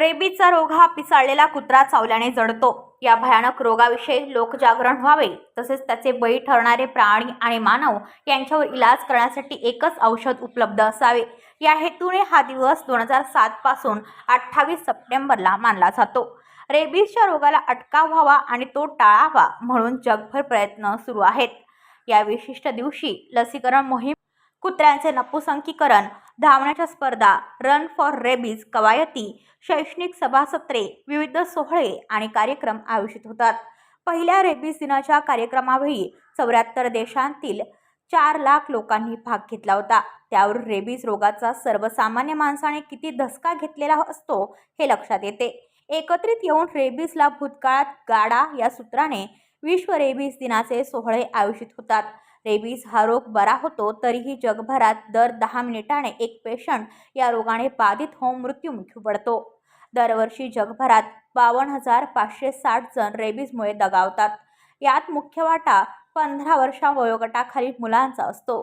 रेबीजचा रोग हा पिसाळलेला कुत्रा चावल्याने जडतो. या भयानक रोगाविषयी लोकजागरण व्हावे तसेच त्याचे बळी ठरणारे प्राणी आणि मानव यांच्यावर इलाज करण्यासाठी एकच औषध उपलब्ध असावे. या हेतूने हा दिवस दोन हजार सातपासून अठ्ठावीस सप्टेंबरला मानला जातो. रेबीजच्या रोगाला अटकाव व्हावा आणि तो टाळावा म्हणून जगभर प्रयत्न सुरू आहेत. या विशिष्ट दिवशी लसीकरण मोहीम कुत्र्यांचे नपुसंकीकरण धावण्याच्या स्पर्धा रन फॉर रेबीज कवायती शैक्षणिक सभासत्रे विविध सोहळे आणि कार्यक्रम आयोजित होतात. पहिल्या रेबीज दिनाच्या कार्यक्रमावेळी चौऱ्याहत्तर देशांतील चार लाख लोकांनी भाग घेतला होता. त्यावर रेबीज रोगाचा सर्वसामान्य माणसाने किती धसका घेतलेला असतो हे लक्षात येते. एकत्रित येऊन रेबीजला भूतकाळात गाडा या सूत्राने विश्व रेबीज दिनाचे सोहळे आयोजित होतात. रेबीज हा रोग बरा होतो तरीही जगभरात दर दहा मिनिटाने एक पेशंट या रोगाने बाधित होऊन मृत्युमुखी पडतो. दरवर्षी जगभरात बावन्न हजार पाचशे साठ जण रेबीजमुळे दगावतात. यात मुख्य वाटा पंधरा वर्षा वयोगटाखालील मुलांचा असतो.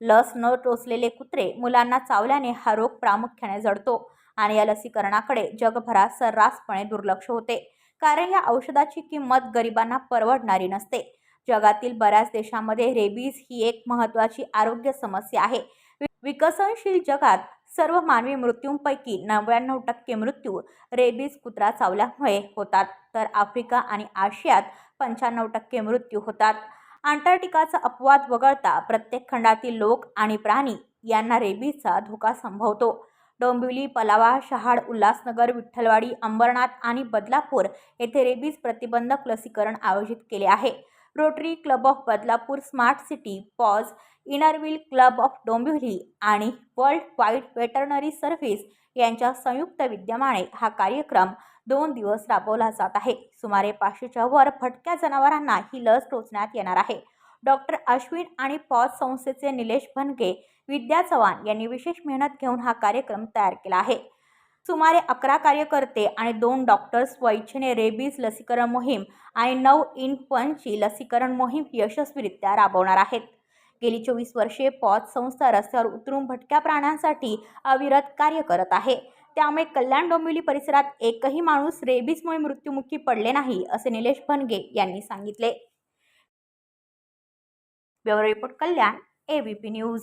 लस न टोचलेले कुत्रे मुलांना चावल्याने हा रोग प्रामुख्याने जडतो आणि या लसीकरणाकडे जगभरात सर्रासपणे दुर्लक्ष होते. कारण या औषधाची किंमत गरिबांना परवडणारी नसते. जगातील बऱ्याच देशांमध्ये रेबीज ही एक महत्त्वाची आरोग्य समस्या आहे. वि- विकसनशील जगात सर्व मानवी मृत्यूंपैकी नव्याण्णव टक्के मृत्यू रेबीज कुत्रा चावल्यामुळे होतात. तर आफ्रिका आणि आशियात पंच्याण्णव टक्के मृत्यू होतात. अंटार्क्टिकाचा अपवाद वगळता प्रत्येक खंडातील लोक आणि प्राणी यांना रेबीजचा धोका संभवतो. डोंबिवली पलावा शहाड उल्हासनगर विठ्ठलवाडी अंबरनाथ आणि बदलापूर येथे रेबीज प्रतिबंधक लसीकरण आयोजित केले आहे. Rotary club of Badlapur smart city paws inner wheel club of Dombivli आणि वर्ल्ड वाईड वेटरनरी सर्व्हिस यांच्या संयुक्त विद्यमाने हा कार्यक्रम दोन दिवस राबवला जात आहे. सुमारे पाचशेच्या वर भटक्या जनावरांना ही लस टोचण्यात येणार आहे. डॉक्टर अश्विन आणि पॉज संस्थेचे निलेश भनगे विद्या चव्हाण यांनी विशेष मेहनत घेऊन हा कार्यक्रम तयार केला आहे. सुमारे अकरा कार्यकर्ते आणि दोन डॉक्टर्स स्वेच्छेने रेबीज लसीकरण मोहीम आणि नऊ इन पंची लसीकरण मोहीम यशस्वीरित्या राबवणार आहेत. गेली चोवीस वर्षे पॉज संस्था रस्त्यावर उतरून भटक्या प्राण्यांसाठी अविरत कार्य करत आहे. त्यामुळे कल्याण डोंबिवली परिसरात एकही माणूस रेबीजमुळे मृत्युमुखी पडले नाही असे निलेश भनगे यांनी सांगितले. Bureau report Kalyan ABP news.